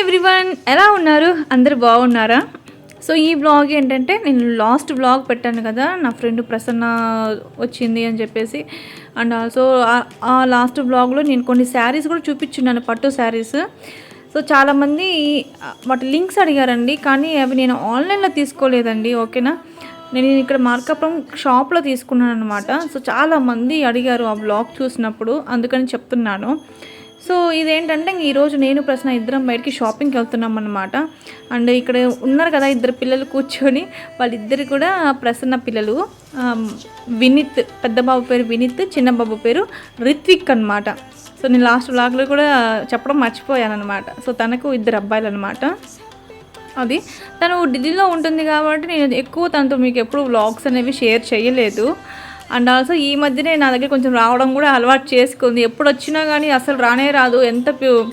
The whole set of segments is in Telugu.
ఎవ్రీవన్ ఎలా ఉన్నారు? అందరు బాగున్నారా? సో ఈ బ్లాగ్ ఏంటంటే నేను లాస్ట్ బ్లాగ్ పెట్టాను కదా నా ఫ్రెండ్ ప్రసన్న వచ్చింది అని చెప్పేసి. అండ్ ఆల్సో ఆ లాస్ట్ బ్లాగ్లో నేను కొన్ని శారీస్ కూడా చూపించున్నాను పట్టు శారీస్ సో చాలామంది వాటి లింక్స్ అడిగారండి కానీ అవి నేను ఆన్లైన్లో తీసుకోలేదండి ఓకేనా నేను ఇక్కడ మార్కపురం షాప్లో తీసుకున్నాను అనమాట సో చాలామంది అడిగారు ఆ బ్లాగ్ చూసినప్పుడు అందుకని చెప్తున్నాను. సో ఇదేంటంటే ఇంక ఈరోజు నేను ప్రశ్న ఇద్దరం బయటికి షాపింగ్కి వెళ్తున్నాం అనమాట అండ్ ఇక్కడ ఉన్నారు కదా ఇద్దరు పిల్లలు కూర్చొని వాళ్ళిద్దరు కూడా ప్రసన్న పిల్లలు. వినిత్ వినీత్ పెద్ద బాబు పేరు వినీత్ చిన్న బాబు పేరు రిత్విక్ అనమాట సో నేను లాస్ట్ బ్లాగ్లో కూడా చెప్పడం మర్చిపోయాను అనమాట సో తనకు ఇద్దరు అబ్బాయిలు అనమాట అది. తను ఢిల్లీలో ఉంటుంది కాబట్టి నేను ఎక్కువ తనతో మీకు ఎప్పుడు వ్లాగ్స్ అనేవి షేర్ చేయలేదు. అండ్ ఆల్సో ఈ మధ్యనే నా దగ్గర కొంచెం రావడం కూడా అలవాటు చేసుకుంది. ఎప్పుడు వచ్చినా కానీ అసలు రానే రాదు. ఎంత ప్యూ-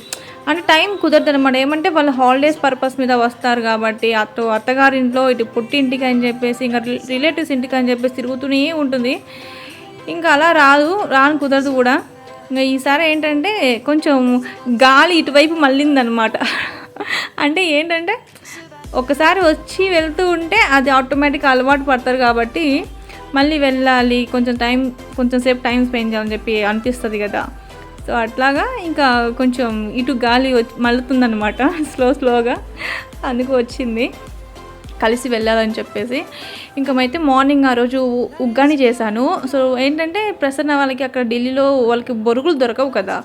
అంటే టైం కుదరదు అనమాట ఏమంటే వాళ్ళు హాలిడేస్ పర్పస్ మీద వస్తారు కాబట్టి అటు అత్తగారింట్లో ఇటు పుట్టింటికి అని చెప్పేసి ఇంకా రిలేటివ్స్ ఇంటికి అని చెప్పేసి తిరుగుతూనే ఉంటుంది. ఇంకా అలా రాదు రాను కుదరదు కూడా. ఇంకా ఈసారి ఏంటంటే కొంచెం గాలి ఇటువైపు మళ్ళిందనమాట అంటే ఏంటంటే ఒకసారి వచ్చి వెళ్తూ ఉంటే అది ఆటోమేటిక్ అలవాటు పడతారు కాబట్టి మళ్ళీ వెళ్ళాలి కొంచెం టైం కొంచెం సేపు టైం స్పెండ్ చేయాలని చెప్పి అనిపిస్తుంది కదా. సో అట్లాగా ఇంకా కొంచెం ఇటు గాలి వచ్చి మళ్ళుతుందనమాట స్లో స్లోగా అందుకు వచ్చింది. కలిసి వెళ్ళాలని చెప్పేసి. ఇంకా అయితే మార్నింగ్ ఆ రోజు ఉగ్గాని చేశాను. సో ఏంటంటే ప్రసన్న వాళ్ళకి అక్కడ ఢిల్లీలో వాళ్ళకి బొరుగులు దొరకవు కదా.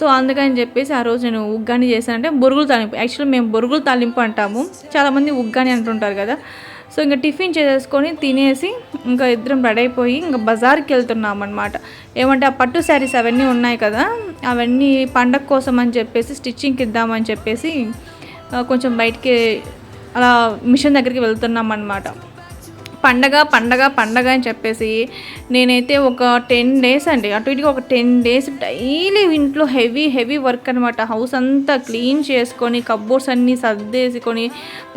సో అందుకని చెప్పేసి ఆ రోజు నేను ఉగ్గాని చేశాను. అంటే బొరుగులు తాలింపు యాక్చువల్లీ మేము బొరుగులు తాలింపు అంటాము. చాలామంది ఉగ్గాని అంటుంటారు కదా. సో ఇంకా టిఫిన్ చేసేసుకొని తినేసి ఇంకా ఇద్దరం రెడీ అయిపోయి ఇంకా బజార్కి వెళ్తున్నాం అనమాట ఏమంటే ఆ పట్టు శారీస్ అవన్నీ ఉన్నాయి కదా అవన్నీ పండగ కోసం అని చెప్పేసి స్టిచ్చింగ్కి ఇద్దామని చెప్పేసి కొంచెం బయటికి అలా మిషన్ దగ్గరికి వెళ్తున్నాం అనమాట పండగ పండగ పండగ అని చెప్పేసి నేనైతే ఒక టెన్ డేస్ అండి. అటు ఇటుగా ఒక టెన్ డేస్ డైలీ ఇంట్లో హెవీ హెవీ వర్క్ అనమాట హౌస్ అంతా క్లీన్ చేసుకొని కబ్బోర్డ్స్ అన్నీ సర్దేసుకొని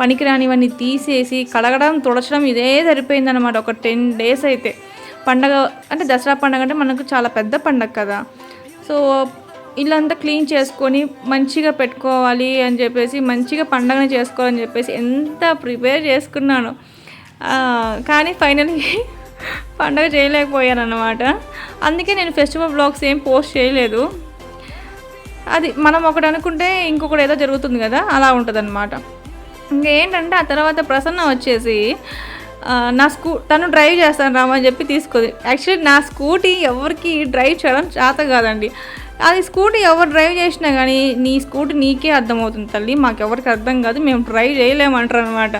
పనికిరానివన్నీ తీసేసి కడగడం తుడచడం ఇదే సరిపోయిందనమాట ఒక టెన్ డేస్ అయితే. పండగ అంటే దసరా పండగ అంటే మనకు చాలా పెద్ద పండగ కదా. సో ఇల్లంతా క్లీన్ చేసుకొని మంచిగా పెట్టుకోవాలి అని చెప్పేసి మంచిగా పండగని చేసుకోవాలని చెప్పేసి ఎంత ప్రిపేర్ చేసుకున్నాను. కానీ ఫైనల్గా పండగ చేయలేకపోయాను అనమాట అందుకే నేను ఫెస్టివల్ బ్లాగ్స్ ఏం పోస్ట్ చేయలేదు. అది మనం ఒకటి అనుకుంటే ఇంకొకటి ఏదో జరుగుతుంది కదా అలా ఉంటుంది అనమాట ఇంకేంటంటే ఆ తర్వాత ప్రసన్న వచ్చేసి నా స్కూ తను డ్రైవ్ చేస్తాను రామని చెప్పి తీసుకుంది యాక్చువల్లీ నా స్కూటీ ఎవరికి డ్రైవ్ చేయడం చేత కాదండి. అది స్కూటీ ఎవరు డ్రైవ్ చేసినా కానీ నీ స్కూటీ నీకే అర్థమవుతుంది తల్లి మాకెవరికి అర్థం కాదు మేము డ్రైవ్ చేయలేమంటారు అనమాట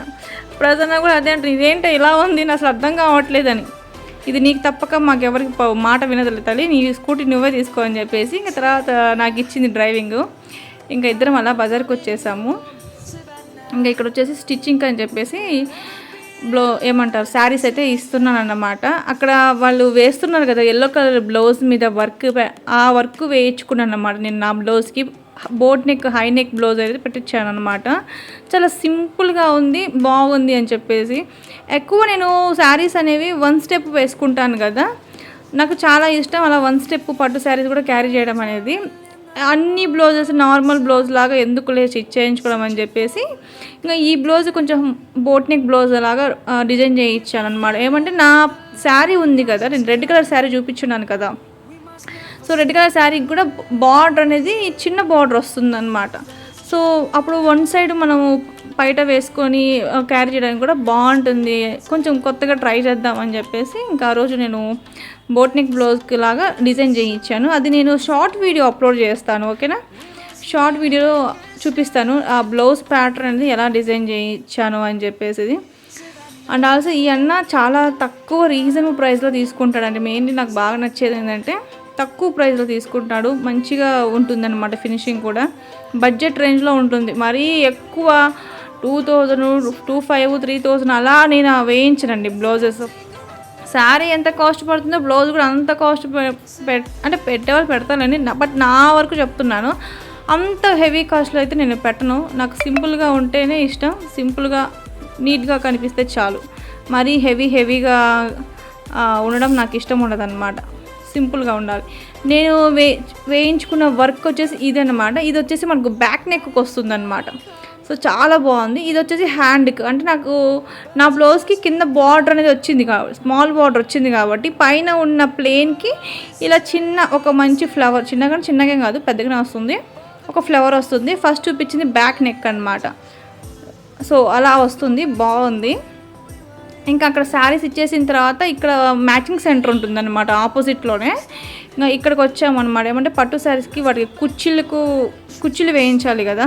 ప్రసన్న కూడా అదే అంటారు. ఇదేంటో ఇలా ఉంది? అసలు అర్థం కావట్లేదని. ఇది నీకు తప్పక మాకెవరికి మాట వినదలే తల్లి. నీ స్కూటీ నువ్వే తీసుకో అని చెప్పేసి ఇంకా తర్వాత నాకు ఇచ్చింది డ్రైవింగ్. ఇంకా ఇద్దరం అలా బజార్కి వచ్చేసాము. ఇంకా ఇక్కడ వచ్చేసి స్టిచ్చింగ్ అని చెప్పేసి బ్లౌ ఏమంటారు? శారీస్ అయితే ఇస్తున్నాను అన్నమాట అక్కడ వాళ్ళు వేస్తున్నారు కదా ఎల్లో కలర్ బ్లౌజ్ మీద వర్క్ ఆ వర్క్ వేయించుకున్నాను అన్నమాట నేను నా బ్లౌజ్కి. Boat neck high neck blouse అయితే పెట్టించాను అనమాట చాలా సింపుల్గా ఉంది బాగుంది అని చెప్పేసి. ఎక్కువ నేను శారీస్ అనేవి వన్ స్టెప్ వేసుకుంటాను కదా. నాకు చాలా ఇష్టం అలా వన్ స్టెప్ పట్టు శారీస్ కూడా క్యారీ చేయడం అనేది. అన్ని బ్లౌజెస్ నార్మల్ బ్లౌజ్ లాగా ఎందుకు లేచి చేయించుకోవడం అని చెప్పేసి ఇంకా ఈ బ్లౌజ్ కొంచెం బోట్ నెక్ బ్లౌజ్ లాగా డిజైన్ చేయించాను అనమాట ఏమంటే నా శారీ ఉంది కదా నేను రెడ్ కలర్ శారీ చూపించున్నాను కదా. సో రెడ్ కలర్ శారీకి కూడా బార్డర్ అనేది చిన్న బార్డర్ వస్తుందన్నమాట. సో అప్పుడు వన్ సైడ్ మనము బయట వేసుకొని క్యారీ చేయడానికి కూడా బాగుంటుంది. కొంచెం కొత్తగా ట్రై చేద్దామని చెప్పేసి ఇంకా ఆ రోజు నేను బోట్నిక్ బ్లౌజ్కి లాగా డిజైన్ చేయించాను. అది నేను షార్ట్ వీడియో అప్లోడ్ చేస్తాను ఓకేనా? షార్ట్ వీడియోలో చూపిస్తాను ఆ బ్లౌజ్ ప్యాటర్న్ అనేది ఎలా డిజైన్ చేయించాను అని చెప్పేసి అండ్ ఆల్సో ఈ అన్న చాలా తక్కువ రీజనబుల్ ప్రైస్లో తీసుకుంటాడండి. మెయిన్లీ నాకు బాగా నచ్చేది ఏంటంటే తక్కువ ప్రైస్లో తీసుకుంటాడు. మంచిగా ఉంటుందన్నమాట ఫినిషింగ్ కూడా. బడ్జెట్ రేంజ్లో ఉంటుంది. మరీ ఎక్కువ two thousand two five three thousand అలా నేను వేయించనండి బ్లౌజెస్. శారీ ఎంత కాస్ట్ పడుతుందో బ్లౌజ్ కూడా అంత కాస్ట్ పె అంటే పెట్టేవాళ్ళు పెడతానండి బట్ నా వరకు చెప్తున్నాను. అంత హెవీ కాస్ట్లో అయితే నేను పెట్టను. నాకు సింపుల్గా ఉంటేనే ఇష్టం. సింపుల్గా నీట్గా కనిపిస్తే చాలు. మరీ హెవీ హెవీగా ఉండడం నాకు ఇష్టం ఉండదు అనమాట సింపుల్గా ఉండాలి. నేను వే వేయించుకున్న వర్క్ వచ్చేసి ఇదన్నమాట. ఇది వచ్చేసి మనకు బ్యాక్ నెక్కి వస్తుంది అనమాట సో చాలా బాగుంది. ఇది వచ్చేసి హ్యాండ్కి అంటే నాకు నా బ్లౌజ్కి కింద బార్డర్ అనేది వచ్చింది కాబట్టి స్మాల్ బార్డర్ వచ్చింది కాబట్టి పైన ఉన్న ప్లేన్కి ఇలా చిన్న ఒక మంచి ఫ్లవర్ చిన్నగా చిన్నగా కాదు పెద్దగానే వస్తుంది. ఒక ఫ్లవర్ వస్తుంది. ఫస్ట్ చూపించింది బ్యాక్ నెక్ అనమాట సో అలా వస్తుంది. బాగుంది. ఇంకా అక్కడ శారీస్ ఇచ్చేసిన తర్వాత ఇక్కడ మ్యాచింగ్ సెంటర్ ఉంటుందన్నమాట ఆపోజిట్లోనే. ఇంకా ఇక్కడికి వచ్చామన్నమాట. ఏమంటే పట్టు శారీస్కి వాటికి కుర్చీలకు కుర్చీలు వేయించాలి కదా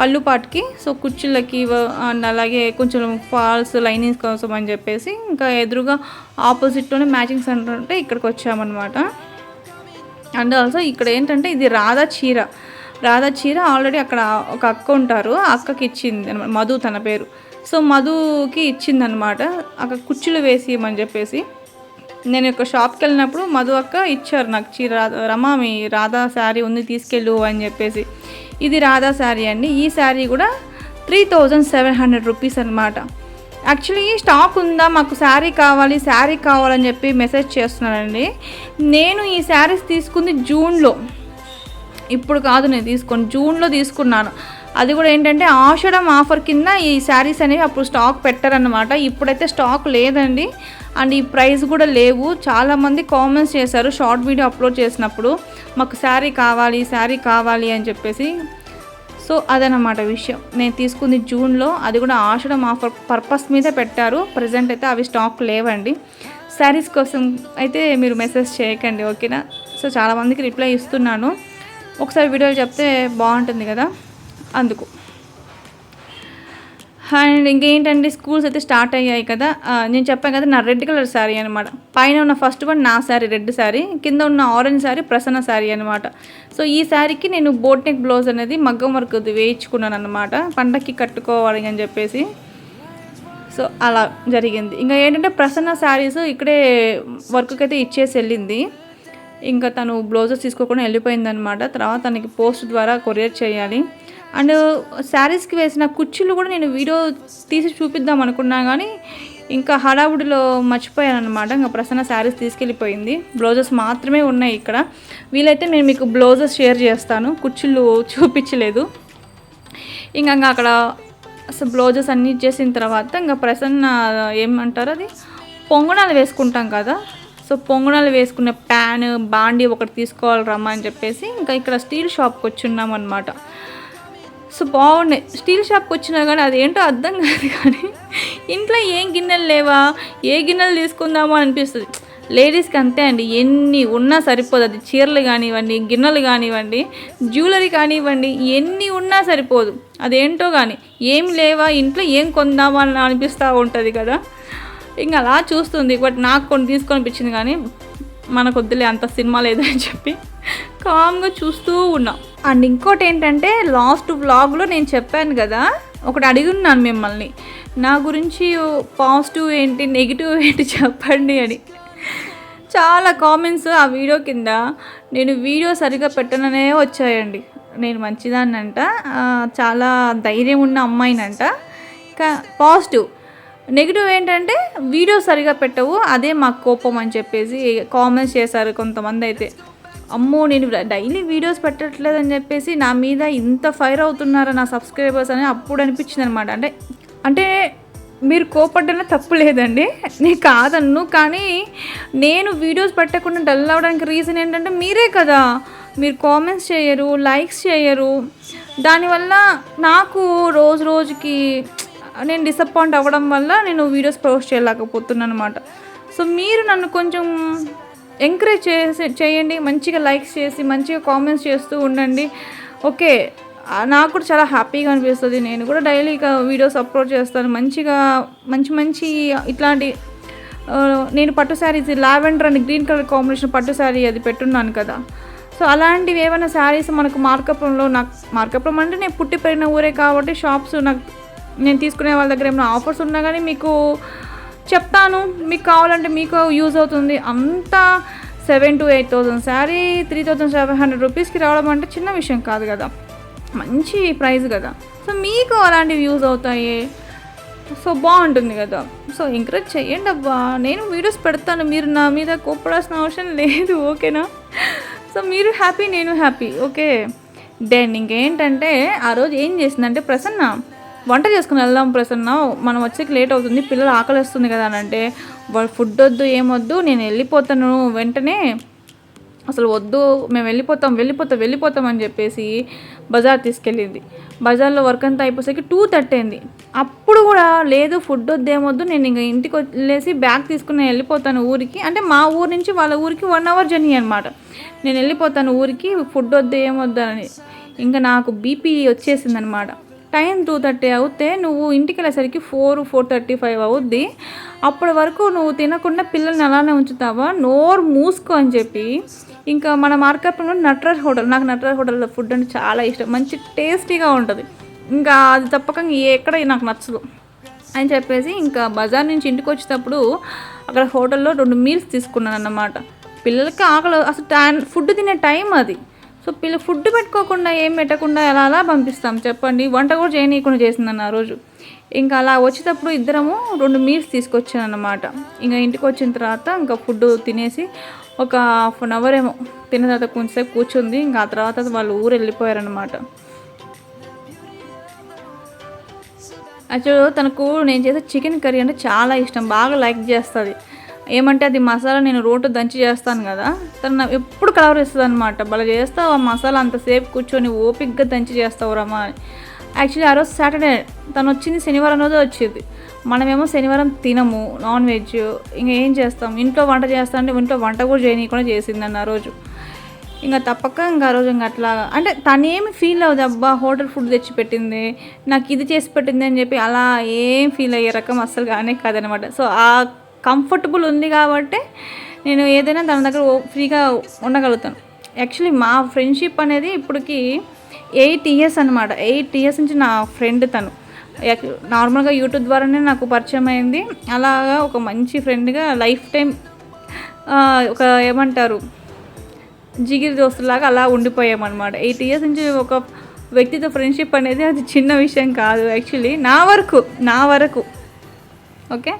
పళ్ళు పాటికి. సో కుర్చీలకి అండ్ అలాగే కొంచెం ఫాల్స్ లైనింగ్స్ కోసం అని చెప్పేసి ఇంకా ఎదురుగా ఆపోజిట్లోనే మ్యాచింగ్ సెంటర్ ఉంటే ఇక్కడికి వచ్చామన్నమాట. అండ్ ఆల్సో ఇక్కడ ఏంటంటే ఇది రాధా చీర. రాధా చీర ఆల్రెడీ అక్కడ ఒక అక్క ఉంటారు. ఆ అక్కకి ఇచ్చింది అనమాట మధు తన పేరు. సో మధుకి ఇచ్చిందనమాట అక్కడ కుర్చీలు వేసి ఇవ్వమని చెప్పేసి. నేను ఒక షాప్కి వెళ్ళినప్పుడు మధు అక్క ఇచ్చారు నాకు చీర రమా మీ రాధా శారీ ఉంది తీసుకెళ్ళు అని చెప్పేసి. ఇది రాధా శారీ అండి. ఈ శారీ కూడా three thousand seven hundred rupees అనమాట యాక్చువల్లీ స్టాక్ ఉందా? మాకు శారీ కావాలి శారీ కావాలని చెప్పి మెసేజ్ చేస్తున్నానండి నేను ఈ శారీస్ తీసుకుంది జూన్లో ఇప్పుడు కాదు నేను తీసుకొని జూన్లో తీసుకున్నాను. అది కూడా ఏంటంటే ఆషాఢం ఆఫర్ కింద ఈ శారీస్ అనేవి అప్పుడు స్టాక్ పెట్టారనమాట ఇప్పుడైతే స్టాక్ లేదండి. అండ్ ఈ ప్రైస్ కూడా లేవు. చాలామంది కామెంట్స్ చేశారు షార్ట్ వీడియో అప్లోడ్ చేసినప్పుడు. మాకు శారీ కావాలి శారీ కావాలి అని చెప్పేసి. సో అదనమాట విషయం. నేను తీసుకుంది జూన్లో. అది కూడా ఆషాఢం ఆఫర్ పర్పస్ మీద పెట్టారు. ప్రజెంట్ అయితే అవి స్టాక్ లేవండి. శారీస్ కోసం అయితే మీరు మెసేజ్ చేయకండి ఓకేనా? సో చాలామందికి రిప్లై ఇస్తున్నాను. ఒకసారి వీడియోలు చెప్తే బాగుంటుంది కదా? అందుకు. అండ్ ఇంకేంటంటే స్కూల్స్ అయితే స్టార్ట్ అయ్యాయి కదా. నేను చెప్పాను కదా నా రెడ్ కలర్ శారీ అనమాట పైన ఉన్న ఫస్ట్ వన్ నా శారీ రెడ్ శారీ. కింద ఉన్న ఆరెంజ్ శారీ ప్రసన్న శారీ అనమాట సో ఈ శారీకి నేను బోట్ నెక్ బ్లౌజ్ అనేది మగ్గం వర్క్ వేయించుకున్నాను అనమాట పండక్కి కట్టుకోవాలి అని చెప్పేసి. సో అలా జరిగింది. ఇంకా ఏంటంటే ప్రసన్న శారీస్ ఇక్కడే వర్క్కి అయితే ఇచ్చేసి వెళ్ళింది. ఇంకా తను బ్లౌజెస్ తీసుకోకుండా వెళ్ళిపోయిందనమాట తర్వాత తనకి పోస్ట్ ద్వారా కొరియర్ చేయాలి. అండ్ శారీస్కి వేసిన కుర్చీలు కూడా నేను వీడియో తీసి చూపిద్దాం అనుకున్నా కానీ ఇంకా హడావుడిలో మర్చిపోయాను అనమాట ఇంకా ప్రసన్న శారీస్ తీసుకెళ్ళిపోయింది. బ్లౌజెస్ మాత్రమే ఉన్నాయి ఇక్కడ. వీలైతే నేను మీకు బ్లౌజెస్ షేర్ చేస్తాను. కుర్చీలు చూపించలేదు. ఇంకా ఇంకా అక్కడ అసలు బ్లౌజెస్ అన్నీ ఇచ్చేసిన తర్వాత ఇంకా ప్రసన్న ఏమంటారు అది? పొంగనాలు వేసుకుంటాం కదా. సో పొంగనాలు వేసుకున్న ప్యాన్ బాండి ఒకటి తీసుకోవాలి రమ్మా అని చెప్పేసి ఇంకా ఇక్కడ స్టీల్ షాప్కి వచ్చి ఉన్నాం అనమాట సో బాగున్నాయి. స్టీల్ షాప్కి వచ్చినా కానీ అదేంటో అర్థం కాదు కానీ ఇంట్లో ఏం గిన్నెలు లేవా? ఏ గిన్నెలు తీసుకుందామో అనిపిస్తుంది. లేడీస్కి అంతే అండి. ఎన్ని ఉన్నా సరిపోదు. అది చీరలు కానివ్వండి గిన్నెలు కానివ్వండి జ్యువెలరీ కానివ్వండి ఎన్ని ఉన్నా సరిపోదు. అదేంటో కానీ ఏం లేవా? ఇంట్లో ఏం కొందామా అని అనిపిస్తూ ఉంటుంది కదా. ఇంకా అలా చూస్తుంది. బట్ నాకు కొన్ని తీసుకొనిపించింది కానీ మనకు వద్దులే అంత సినిమా లేదని చెప్పి కామ్గా చూస్తూ ఉన్నాం. అండ్ ఇంకోటి ఏంటంటే లాస్ట్ వ్లాగ్లో నేను చెప్పాను కదా ఒకటి అడిగి ఉన్నాను మిమ్మల్ని నా గురించి పాజిటివ్ ఏంటి నెగిటివ్ ఏంటి చెప్పండి అని. చాలా కామెంట్స్ ఆ వీడియో కింద నేను వీడియో సరిగా పెట్టననే వచ్చాయండి. నేను మంచిదాన్నంట చాలా ధైర్యం ఉన్న అమ్మాయినంట. ఇంకా పాజిటివ్. నెగిటివ్ ఏంటంటే వీడియో సరిగా పెట్టవు. అదే మాకు కోపం అని చెప్పేసి కామెంట్స్ చేశారు కొంతమంది అయితే. అమ్మో నేను డైలీ వీడియోస్ పెట్టట్లేదని చెప్పేసి నా మీద ఇంత ఫైర్ అవుతున్నారా నా సబ్స్క్రైబర్స్ అని అప్పుడు అనిపించింది అనమాట అంటే అంటే మీరు కోపడ్డనే తప్పు లేదండి. నేను కాదన్ను కానీ నేను వీడియోస్ పెట్టకుండా డల్ అవ్వడానికి రీజన్ ఏంటంటే మీరే కదా. మీరు కామెంట్స్ చేయరు లైక్స్ చేయరు. దానివల్ల నాకు రోజు రోజుకి నేను డిసప్పాయింట్ అవ్వడం వల్ల నేను వీడియోస్ పోస్ట్ చేయలేకపోతున్నాను అనమాట సో మీరు నన్ను కొంచెం ఎంకరేజ్ చేసి చేయండి మంచిగా లైక్స్ చేసి మంచిగా కామెంట్స్ చేస్తూ ఉండండి. ఓకే నాకు కూడా చాలా హ్యాపీగా అనిపిస్తుంది. నేను కూడా డైలీ ఇక వీడియోస్ అప్లోడ్ చేస్తాను. మంచిగా మంచి మంచి ఇట్లాంటి నేను పట్టు saris lavender and green colour combination పట్టు శారీ అది పెట్టున్నాను కదా. సో అలాంటివి ఏమైనా శారీస్ మనకు మార్కప్రంలో నాకు మార్కప్రం అంటే నేను పుట్టి పెరిగిన ఊరే కాబట్టి షాప్స్ నాకు నేను తీసుకునే వాళ్ళ దగ్గర ఏమైనా ఆఫర్స్ ఉన్నా కానీ మీకు చెప్తాను. మీకు కావాలంటే మీకు యూజ్ అవుతుంది. అంతా seven to eight thousand sari three thousand seven hundred రూపీస్కి రావడం అంటే చిన్న విషయం కాదు కదా. మంచి ప్రైస్ కదా. సో మీకు అలాంటివి యూజ్ అవుతాయి. సో బాగుంటుంది కదా. సో ఎంకరేజ్ చేయండి అబ్బా. నేను వీడియోస్ పెడతాను. మీరు నా మీద కోప్పడాల్సిన అవసరం లేదు. ఓకేనా సో మీరు హ్యాపీ నేను హ్యాపీ ఓకే దెన్ ఇంకేంటంటే ఆ రోజు ఏం చేసిందంటే ప్రసన్న వంట చేసుకుని వెళ్దాం ప్రసన్న. మనం వచ్చేకి లేట్ అవుతుంది పిల్లలు ఆకలిస్తుంది కదా అని అంటే వాళ్ళు ఫుడ్ వద్దు ఏమొద్దు నేను వెళ్ళిపోతాను వెంటనే. అసలు వద్దు మేము వెళ్ళిపోతాం వెళ్ళిపోతాం వెళ్ళిపోతాం అని చెప్పేసి బజార్ తీసుకెళ్ళింది. బజార్లో వర్క్ అంతా అయిపోసేకి టూ థర్టీ అయింది. అప్పుడు కూడా లేదు ఫుడ్ వద్దేమొద్దు నేను ఇంకా ఇంటికి వెళ్ళేసి బ్యాగ్ తీసుకుని వెళ్ళిపోతాను ఊరికి. అంటే మా ఊరు నుంచి వాళ్ళ ఊరికి వన్ అవర్ జర్నీ అనమాట నేను వెళ్ళిపోతాను ఊరికి ఫుడ్ వద్దు ఏమొద్దు అని. ఇంకా నాకు బీపీ వచ్చేసింది అనమాట టైం టూ థర్టీ అవుతే నువ్వు ఇంటికి వెళ్ళేసరికి ఫోర్ ఫోర్ థర్టీ ఫైవ్ అవుద్ది. అప్పటి వరకు నువ్వు తినకుండా పిల్లల్ని అలానే ఉంచుతావా? నోరు మూసుకో అని చెప్పి. ఇంకా మన మార్కెట్లో నటరాజ్ హోటల్ నాకు నటరాజ్ హోటల్లో ఫుడ్ అంటే చాలా ఇష్టం. మంచి టేస్టీగా ఉంటుంది. ఇంకా అది తప్పక ఎక్కడ నాకు నచ్చదు. అని చెప్పేసి ఇంకా బజార్ నుంచి ఇంటికి వచ్చేటప్పుడు అక్కడ హోటల్లో రెండు మీల్స్ తీసుకున్నాను అన్నమాట పిల్లలకి ఆకలి అసలు టైం ఫుడ్ తినే టైం అది. సో పిల్ల ఫుడ్ పెట్టుకోకుండా ఏం పెట్టకుండా ఎలా అలా పంపిస్తాం? చెప్పండి. వంట కూడా చేయనీయకుండా చేసిందన్న ఆ రోజు. ఇంకా అలా వచ్చేటప్పుడు ఇద్దరము రెండు మీల్స్ తీసుకొచ్చాను అనమాట ఇంకా ఇంటికి వచ్చిన తర్వాత ఇంకా ఫుడ్ తినేసి ఒక హాఫ్ అన్ అవర్ ఏమో తిన్న తర్వాత కొంచెంసేపు కూర్చుంది. ఇంకా ఆ తర్వాత వాళ్ళు ఊరు వెళ్ళిపోయారనమాట యాక్చువల్ తనకు నేను చేసే చికెన్ కర్రీ అంటే చాలా ఇష్టం. బాగా లైక్ చేస్తుంది. ఏమంటే అది మసాలా నేను రోటు దంచి చేస్తాను కదా తను ఎప్పుడు కలర్ ఇస్తుంది అనమాట భలే చేస్తావు ఆ మసాలా అంతసేపు కూర్చొని ఓపిక్గా దంచి చేస్తావు రమ్మా అని. యాక్చువల్లీ ఆ రోజు సాటర్డే తను వచ్చింది శనివారం రోజు వచ్చింది. మనమేమో శనివారం తినము నాన్ వెజ్ ఇంకా ఏం చేస్తాం? ఇంట్లో వంట చేస్తా అంటే ఇంట్లో వంట కూడా చేయనీయకుండా చేసింది అన్న ఆ రోజు. ఇంకా తప్పక ఇంకా ఆ రోజు ఇంకా అట్లా అంటే తనేమి ఫీల్ అవ్వదు అబ్బా హోటల్ ఫుడ్ తెచ్చి పెట్టింది నాకు ఇది చేసి పెట్టింది అని చెప్పి అలా ఏం ఫీల్ అయ్యే రకం అస్సలు కానీ కాదనమాట. సో ఆ కంఫర్టబుల్ ఉంది కాబట్టి నేను ఏదైనా తన దగ్గర ఓ- ఫ్రీగా ఉండగలుగుతాను. యాక్చువల్లీ మా ఫ్రెండ్షిప్ అనేది ఇప్పటికి ఎయిట్ ఇయర్స్ అనమాట ఎయిట్ ఇయర్స్ నుంచి నా ఫ్రెండ్ తను. నార్మల్గా యూట్యూబ్ ద్వారానే నాకు పరిచయం అయింది. అలాగా ఒక మంచి ఫ్రెండ్గా లైఫ్ టైం ఒక ఏమంటారు జిగిరి దోస్తులాగా అలా ఉండిపోయామన్నమాట. ఎయిట్ ఇయర్స్ నుంచి ఒక వ్యక్తితో ఫ్రెండ్షిప్ అనేది అది చిన్న విషయం కాదు. యాక్చువల్లీ నా వరకు నా వరకు. ఓకే?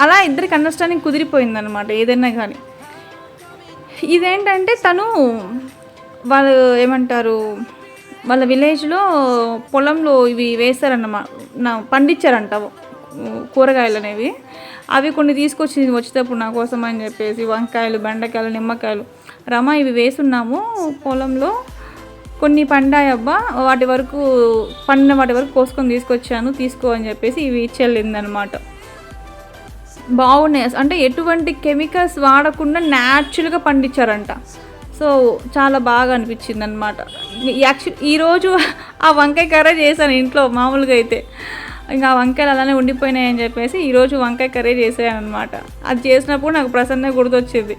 అలా ఇద్దరికి అండర్స్టాండింగ్ కుదిరిపోయిందనమాట ఏదైనా కానీ ఇదేంటంటే తను వాళ్ళు ఏమంటారు వాళ్ళ విలేజ్లో పొలంలో ఇవి వేస్తారన్నమాట నా పండించారంట కూరగాయలు అనేవి. అవి కొన్ని తీసుకొచ్చి వచ్చేటప్పుడు నా కోసం అని చెప్పేసి వంకాయలు బెండకాయలు నిమ్మకాయలు. రమ ఇవి వేసున్నాము పొలంలో. కొన్ని పండాయబ్బా వాటి వరకు పండిన వాటి వరకు కోసుకొని తీసుకొచ్చాను తీసుకో అని చెప్పేసి ఇవి ఇచ్చెళ్ళిందనమాట బాగున్నాయి. అంటే ఎటువంటి కెమికల్స్ వాడకుండా న్యాచురల్గా పండించారంట. సో చాలా బాగా అనిపించింది అనమాట యాక్చువల్ ఈరోజు ఆ వంకాయ కర్రీ చేశాను ఇంట్లో మామూలుగా అయితే. ఇంకా ఆ వంకాయలు అలానే ఉండిపోయినాయి అని చెప్పేసి ఈరోజు వంకాయ కర్రీ చేశాను అనమాట అది చేసినప్పుడు నాకు ప్రసన్న గుర్తొచ్చింది.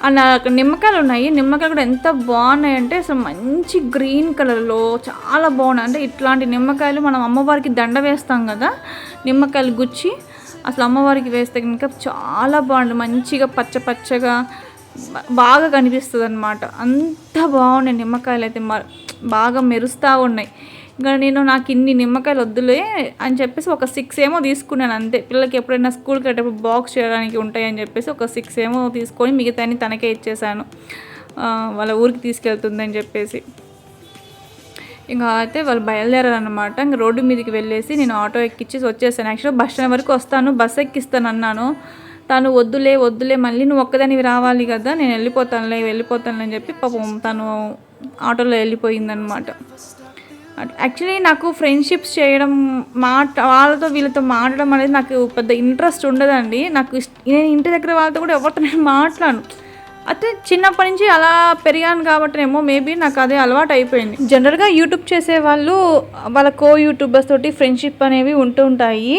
ఆ, అక్కడ నిమ్మకాయలు ఉన్నాయి. నిమ్మకాయలు కూడా ఎంత బాగున్నాయి అంటే అసలు మంచి గ్రీన్ కలర్లో చాలా బాగున్నాయి. అంటే ఇట్లాంటి నిమ్మకాయలు మనం అమ్మవారికి దండ వేస్తాం కదా నిమ్మకాయలు గుచ్చి అసలు అమ్మవారికి వేస్తే కనుక చాలా బాగుంటుంది మంచిగా పచ్చ పచ్చగా బాగా కనిపిస్తుంది అనమాట అంత బాగున్నాయి నిమ్మకాయలు అయితే మ బాగా మెరుస్తూ ఉన్నాయి. ఇంకా నేను నాకు ఇన్ని నిమ్మకాయలు వద్దులే అని చెప్పేసి ఒక సిక్స్ ఏమో తీసుకున్నాను అంతే. పిల్లలకి ఎప్పుడైనా స్కూల్కి వెళ్ళేటప్పుడు బాక్స్ చేయడానికి ఉంటాయని చెప్పేసి ఒక సిక్స్ ఏమో తీసుకొని మిగతాని తనకే ఇచ్చేసాను. వాళ్ళ ఊరికి తీసుకెళ్తుందని చెప్పేసి. ఇంకా అయితే వాళ్ళు బయలుదేరారు అనమాట ఇంకా రోడ్డు మీదకి వెళ్ళేసి నేను ఆటో ఎక్కిచ్చేసి వచ్చేసాను. యాక్చువల్గా బస్ స్టాండ్ వరకు వస్తాను. బస్ ఎక్కిస్తాను అన్నాను. తను వద్దులే వద్దులే మళ్ళీ నువ్వు ఒక్కదానివి రావాలి కదా నేను వెళ్ళిపోతానులే వెళ్ళిపోతానులే అని చెప్పి పాపం తను ఆటోలో వెళ్ళిపోయిందనమాట యాక్చువల్లీ నాకు ఫ్రెండ్షిప్స్ చేయడం మాట వాళ్ళతో వీళ్ళతో మాట్లాడడం అనేది నాకు పెద్ద ఇంట్రెస్ట్ ఉండదండి. నాకు నేను ఇంటి దగ్గర వాళ్ళతో కూడా ఎవరితో నేను మాట్లాడను. అయితే చిన్నప్పటి నుంచి అలా పెరిగాను కాబట్టి ఏమో మేబీ నాకు అదే అలవాటు అయిపోయింది. జనరల్గా యూట్యూబ్ చేసే వాళ్ళు వాళ్ళ కో యూట్యూబర్స్ తోటి ఫ్రెండ్షిప్ అనేవి ఉంటూ ఉంటాయి.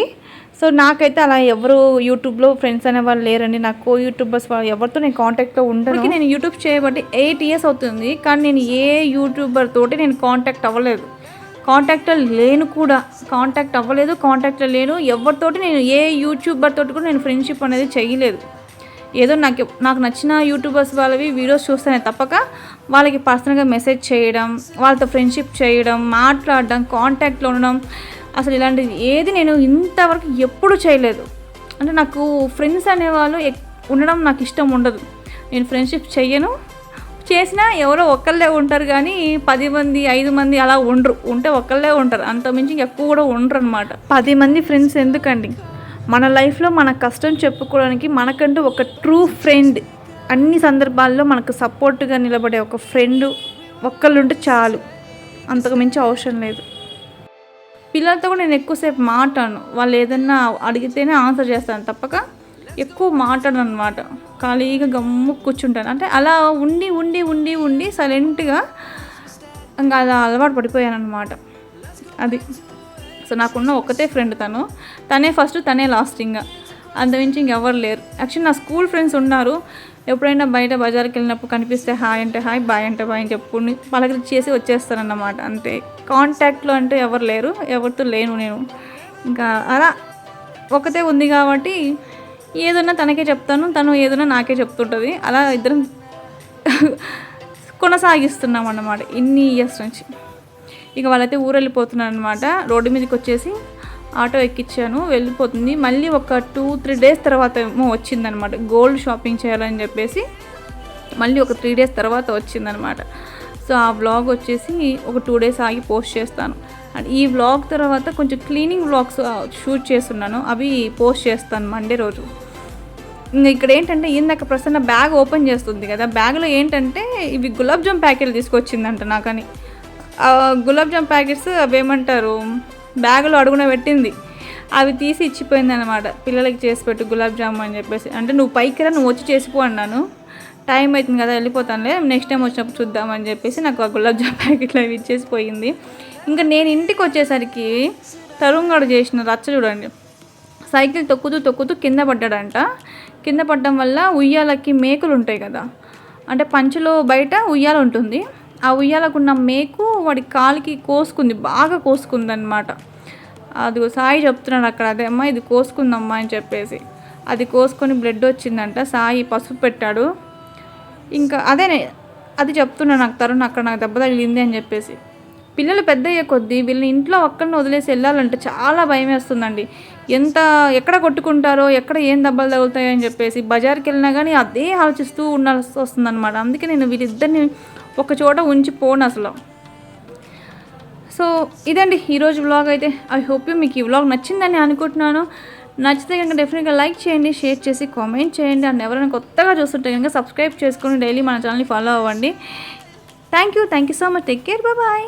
సో నాకైతే అలా ఎవరు యూట్యూబ్లో ఫ్రెండ్స్ అనే వాళ్ళు లేరండి. నాకు కో యూట్యూబర్స్ వాళ్ళు ఎవరితో నేను కాంటాక్ట్లో ఉండను. నేను యూట్యూబ్ చేయబట్టి ఎయిట్ ఇయర్స్ అవుతుంది. కానీ నేను ఏ యూట్యూబర్ తోటి నేను కాంటాక్ట్ అవ్వలేదు. కాంటాక్ట్లో లేను కూడా. కాంటాక్ట్ అవ్వలేదు కాంటాక్ట్లో లేను. ఎవరితోటి నేను ఏ యూట్యూబర్ తోటి కూడా నేను ఫ్రెండ్షిప్ అనేది చేయలేదు. ఏదో నాకు నాకు నచ్చిన యూట్యూబర్స్ వాళ్ళవి వీడియోస్ చూస్తేనే తప్పక వాళ్ళకి పర్సనల్గా మెసేజ్ చేయడం వాళ్ళతో ఫ్రెండ్షిప్ చేయడం మాట్లాడడం కాంటాక్ట్లో ఉండడం అసలు ఇలాంటిది ఏది నేను ఇంతవరకు ఎప్పుడు చేయలేదు. అంటే నాకు ఫ్రెండ్స్ అనేవాళ్ళు ఎక్- ఉండడం నాకు ఇష్టం ఉండదు. నేను ఫ్రెండ్షిప్ చెయ్యను. చేసినా ఎవరో ఒక్కళ్ళే ఉంటారు కానీ పది మంది ఐదు మంది అలా ఉండరు. ఉంటే ఒక్కళ్ళే ఉంటారు. అంత మించి ఎక్కువ కూడా ఉండరు అనమాట పది మంది ఫ్రెండ్స్ ఎందుకండి? మన లైఫ్లో మన కష్టం చెప్పుకోవడానికి మనకంటూ ఒక ట్రూ ఫ్రెండ్ అన్ని సందర్భాల్లో మనకు సపోర్ట్గా నిలబడే ఒక ఫ్రెండ్ ఒక్కళ్ళు ఉంటే చాలు. అంతకు మించి అవసరం లేదు. పిల్లలతో కూడా నేను ఎక్కువసేపు మాట్లాడను. వాళ్ళు ఏదన్నా అడిగితేనే ఆన్సర్ చేస్తాను. తప్పక ఎక్కువ మాట్లాడను అనమాట ఖాళీగా గమ్ము కూర్చుంటాను. అంటే అలా ఉండి ఉండి ఉండి ఉండి సైలెంట్గా ఇంకా అలా అలవాటు పడిపోయాను అనమాట అది. సో నాకున్న ఒకటే ఫ్రెండ్ తను. తనే ఫస్ట్ తనే లాస్ట్ ఇంకా అంతమించి ఇంకెవరు లేరు. యాక్చువల్లీ నా స్కూల్ ఫ్రెండ్స్ ఉన్నారు. ఎప్పుడైనా బయట బజార్కి వెళ్ళినప్పుడు కనిపిస్తే హాయ్ అంటే హాయ్ బాయ్ అంటే బాయ్ అని చెప్పుకుని పలకరి చేసి వచ్చేస్తానన్నమాట అంతే. కాంటాక్ట్లో అంటే ఎవరు లేరు ఎవరితో లేను నేను. ఇంకా అలా ఒకతే ఉంది కాబట్టి ఏదన్నా తనకే చెప్తాను తను ఏదన్నా నాకే చెప్తుంటుంది. అలా ఇద్దరం కొనసాగిస్తున్నాం అన్నమాట ఇన్ని ఇయర్స్ నుంచి. ఇక వాళ్ళైతే ఊరు వెళ్ళిపోతున్నారు అనమాట రోడ్డు మీదకి వచ్చేసి ఆటో ఎక్కించాను వెళ్ళిపోతుంది. మళ్ళీ ఒక టూ త్రీ డేస్ తర్వాత ఏమో వచ్చిందనమాట. గోల్డ్ షాపింగ్ చేయాలని చెప్పేసి మళ్ళీ ఒక త్రీ డేస్ తర్వాత వచ్చిందనమాట. సో ఆ వ్లాగ్ వచ్చేసి ఒక టూ డేస్ ఆగి పోస్ట్ చేస్తాను. అండ్ ఈ వ్లాగ్ తర్వాత కొంచెం క్లీనింగ్ వ్లాగ్స్ షూట్ చేస్తున్నాను. అవి పోస్ట్ చేస్తాను మండే రోజు. ఇంకా ఇక్కడ ఏంటంటే ఇందాక ప్రసన్న బ్యాగ్ ఓపెన్ చేస్తుంది కదా బ్యాగ్లో ఏంటంటే ఇవి గులాబ్ జామ్ ప్యాకెట్లు తీసుకొచ్చిందంట నాకని. గులాబ్ జామ్ ప్యాకెట్స్ అవి ఏమంటారు బ్యాగులో అడుగున పెట్టింది. అవి తీసి ఇచ్చిపోయింది అనమాట పిల్లలకి చేసి పెట్టు గులాబ్ జామున్ అని చెప్పేసి. అంటే నువ్వు పైకి రా నువ్వు వచ్చి చేసిపో అన్నాను. టైం అవుతుంది కదా వెళ్ళిపోతానులే. నెక్స్ట్ టైం వచ్చినప్పుడు చూద్దామని చెప్పేసి నాకు ఆ గులాబ్ జామ్ ప్యాకెట్లు అవి ఇచ్చేసి పోయింది. ఇంకా నేను ఇంటికి వచ్చేసరికి తరుంగాడు చేసిన రచ్చ చూడండి. సైకిల్ తొక్కుతూ తొక్కుతూ కింద పడ్డాడంట. కింద పడడం వల్ల ఉయ్యాలకి మేకులు ఉంటాయి కదా. అంటే పంచులో బయట ఉయ్యాల ఉంటుంది. ఆ ఉయ్యాలకున్న మేకు వాడి కాలికి కోసుకుంది బాగా కోసుకుంది అనమాట అది సాయి చెప్తున్నాడు అక్కడ అదే అమ్మ ఇది కోసుకుందమ్మా అని చెప్పేసి. అది కోసుకొని బ్లడ్ వచ్చిందంట సాయి పసుపు పెట్టాడు. ఇంకా అదే అది చెప్తున్నాను నాకు తరుణ్ అక్కడ నాకు దెబ్బ తగిలింది అని చెప్పేసి. పిల్లలు పెద్ద అయ్యే కొద్దీ వీళ్ళని ఇంట్లో ఒక్కరిని వదిలేసి వెళ్ళాలంటే చాలా భయం వేస్తుందండి. ఎంత ఎక్కడ కొట్టుకుంటారో ఎక్కడ ఏం దెబ్బలు తగులుతాయో అని చెప్పేసి బజార్కి వెళ్ళినా కానీ అదే ఆలోచిస్తూ ఉండాల్సి వస్తుందన్నమాట. అందుకే నేను వీళ్ళిద్దరిని ఒక చోట ఉంచి పోను అసలు. సో ఇదండి ఈరోజు వ్లాగ్ అయితే. ఐ హోప్ యూ మీకు ఈ వ్లాగ్ నచ్చిందని అనుకుంటున్నాను. నచ్చితే కనుక డెఫినెట్గా లైక్ చేయండి షేర్ చేసి కామెంట్ చేయండి. అండ్ ఎవరైనా కొత్తగా చూస్తుంటే కనుక సబ్స్క్రైబ్ చేసుకొని డైలీ మన ఛానల్ని ఫాలో అవ్వండి. Thank you thank you so much take care bye